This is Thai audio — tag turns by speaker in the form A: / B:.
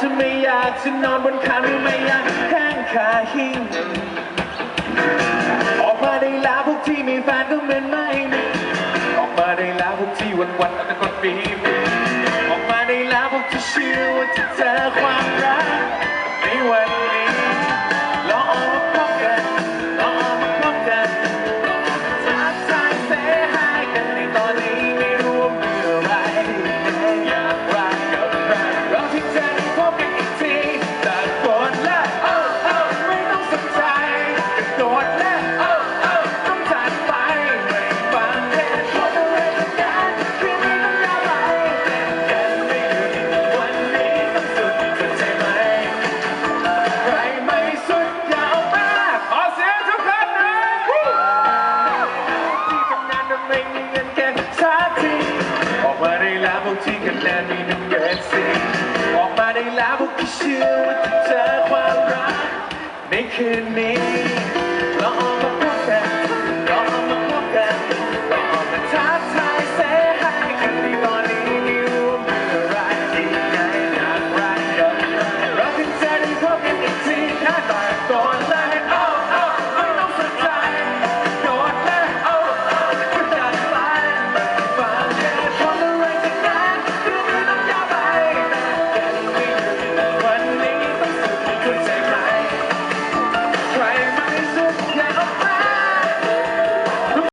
A: จะไม่อยากจะนอนบนคานหรือไม่อยากแห้งขาหิ้งออกมาได้แล้วพวกที่มีแฟนก็เหมือนไม่มีออกมาได้แล้วพวกที่วันวันๆเอาแต่กดปีปีออกมาได้แล้วพวกที่เชื่อว่าจะเจอความรักในวัน พวกที่คะแนนมีหนึ่งเกรดสี่ออกมาได้แล้วพวกที่เชื่อว่าจะเจอความรักในคืนนี้